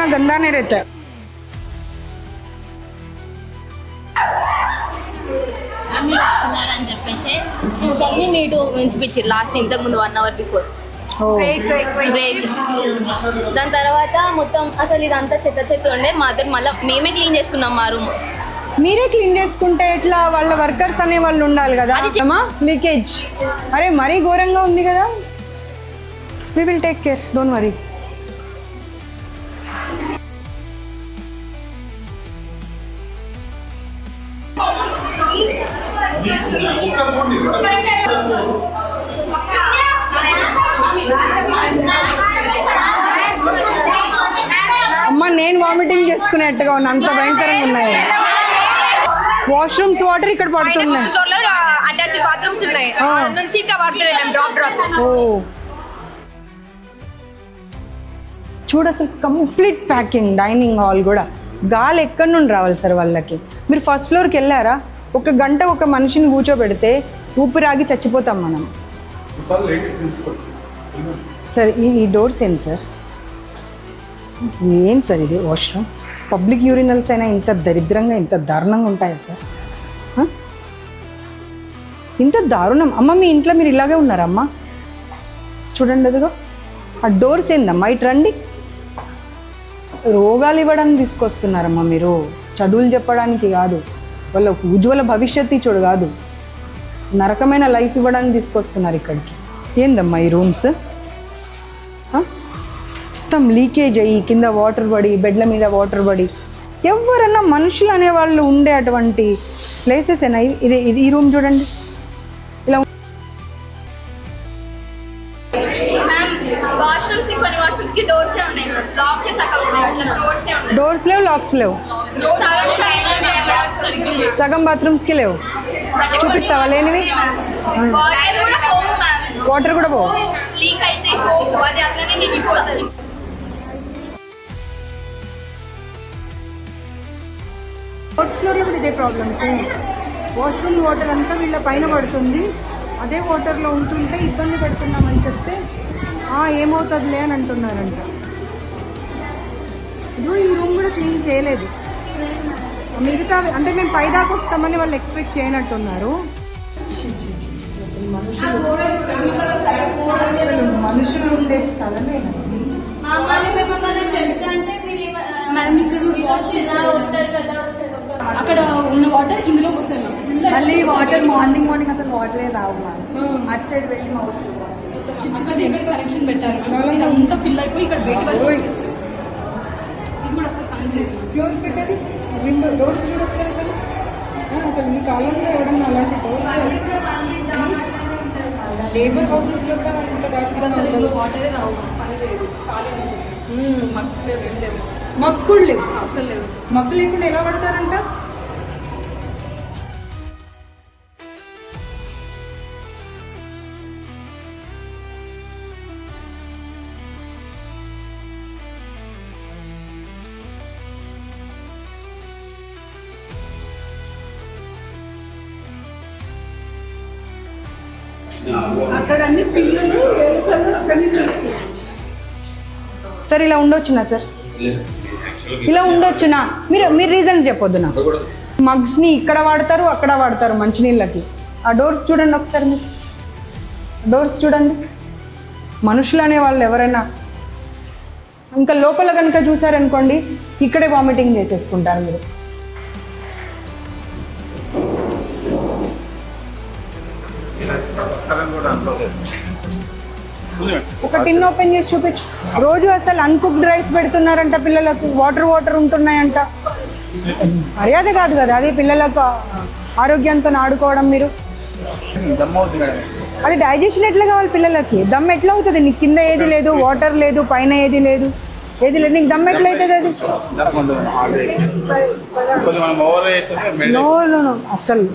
इतना गंदा नहीं रहता है మీరు వస్తున్నారని చెప్పేసి అన్ని నీటు ఉంచిపించారు లాస్ట్ ఇంతకు ముందు వన్ అవర్ బిఫోర్ ఓ బ్రేక్ దాని తర్వాత మొత్తం అసలు ఇదంతా చెత్త చెత్త ఉండే మాతో మళ్ళీ మేమే క్లీన్ చేసుకున్నాం మా రూమ్ మీరే క్లీన్ చేసుకుంటే ఎట్లా వాళ్ళ వర్కర్స్ అనే వాళ్ళు ఉండాలి కదా అది చె- అమ్మా లీకేజ్ అరే మరీ ఘోరంగా ఉంది కదా we will take care don't worry అమ్మ నేను వామిటింగ్ చేసుకునేట్టుగా ఉన్నా. అంత భయంకరంగా ఉన్నాయి. వాష్రూమ్స్ వాటర్ ఇక్కడ పడుతున్నాయి. అటాచ్ బాత్రూమ్స్ ఉన్నాయి. నుంచి డ్రాప్ డ్రాప్ ఓ. చూడు అసలు కంప్లీట్ ప్యాకింగ్ డైనింగ్ హాల్ కూడా. గాలి ఎక్కడి నుండి రావాలి సార్ వాళ్ళకి? మీరు ఫస్ట్ ఫ్లోర్కి వెళ్ళారా? ఒక గంట ఒక మనిషిని కూర్చోబెడితే ఊపిరాగి చచ్చిపోతాం మనం. సార్ ఈ ఈ డోర్స్ ఏంటి సార్? ఏం సార్ ఇది? వాష్రూమ్? పబ్లిక్ యూరినల్స్ అయినా ఇంత దరిద్రంగా ఇంత దారుణంగా ఉంటాయా సార్? ఇంత దారుణం. అమ్మ మీ ఇంట్లో మీరు ఇలాగే ఉన్నారా అమ్మ? చూడండి అదిగో. ఆ డోర్స్ ఏందమ్మా? ఇటు రండి. రోగాలు ఇవ్వడానికి తీసుకొస్తున్నారమ్మా మీరు. చదువులు చెప్పడానికి కాదు. వాళ్ళ ఉజ్వల భవిష్యత్తు ఇచ్చుడు కాదు. నరకమైన లైఫ్ ఇవ్వడానికి తీసుకొస్తున్నారు ఇక్కడికి. ఏందమ్మా ఈ రూమ్స్? మొత్తం లీకేజ్ అయ్యి కింద వాటర్ పడి బెడ్ల మీద వాటర్ పడి. ఎవరన్నా మనుషులు అనేవాళ్ళు ఉండే అటువంటి ప్లేసెస్ అయినా ఇది ఇది ఈ రూమ్ చూడండి. ఇలా డోర్స్ లేవు లాక్స్ లేవు. సగం బాత్రూమ్స్కి లేవు. చూపిస్తావా? లేనివి? వాటర్ కూడా పోవు మ్యామ్ వాటర్ కూడా నిండిపోతుంది. ఫోర్త్ ఫ్లోర్లో కూడా ఇదే ప్రాబ్లమ్స్ వాష్రూమ్ వాటర్ అంతా వీళ్ళ పైన పడుతుంది. అదే వాటర్లో ఉంటుంటే ఇబ్బంది పడుతున్నామని చెప్తే "ఆ, ఏమవుతుందిలే అని అంటున్నారంట. ఇదిగో ఈ రూమ్ కూడా క్లీన్ చేయలేదు. మిగతా అంటే మేము పైదాకా వస్తామని వాళ్ళు ఎక్స్పెక్ట్ చేయనట్టున్నారు. మనుషులు ఉండే కదా అక్కడ ఉన్న వాటర్ వస్తాయి మ్యామ్ మళ్ళీ వాటర్ మార్నింగ్ మార్నింగ్ అసలు వాటరే రావు మ్యామ్ అటు సైడ్ వెళ్ళి మా ఎక్కడ కనెక్షన్ పెట్టారు. ఇదంతా ఫిల్ అయిపోయి ఇక్కడ బయట ఇది కూడా అసలు క్లోజ్ పెట్టేది విండో డోర్స్ కూడా ఒకసారి అసలు అసలు ఈ కాలంలో ఎవడన్నా అలాంటి డోర్స్ లేబర్ హౌసెస్లో కూడా ఇంత దాకా అసలు ఇందులో వాటరే రావు మ్యామ్. పని చేయదు ఖాళీ మగ్స్ లేవు ఏం లేవు. మగ్స్ కూడా లేవు. అసలు లేవు. మగ్గు లేకుండా ఎలా పడతారంట? అక్కడ అన్ని పిల్లలు ఎలుకలు అక్కడి సార్ ఇలా ఉండొచ్చునా సార్? ఇలా ఉండొచ్చునా? మీరు మీరు రీజన్ చెప్పొద్దు నాకు మగ్స్ని ఇక్కడ వాడతారు అక్కడ వాడతారు మంచినీళ్ళకి. ఆ డోర్స్ చూడండి ఒకసారి మీరు. డోర్స్ చూడండి. మనుషులు అనే వాళ్ళు ఎవరైనా. ఇంకా లోపల కనుక చూసారనుకోండి ఇక్కడే వామిటింగ్ చేసేసుకుంటారు మీరు. ఒక టిన్ ఓపెన్ చేసి చూపించు. రోజు అసలు అన్కుక్డ్ రైస్ పెడుతున్నారంట పిల్లలకు. వాటర్ వాటర్ ఉంటున్నాయంట. మర్యాద కాదు కదా అది పిల్లలకు ఆరోగ్యంతో ఆడుకోవడం మీరు. అది డైజెషన్ ఎట్లా కావాలి పిల్లలకి? దమ్ ఎట్లా అవుతుంది? నీకు కింద ఏది లేదు వాటర్ లేదు పైన ఏది లేదు. ఏది లేదు. నీకు దమ్ ఎట్లా అవుతుంది అది? నో నో అసలు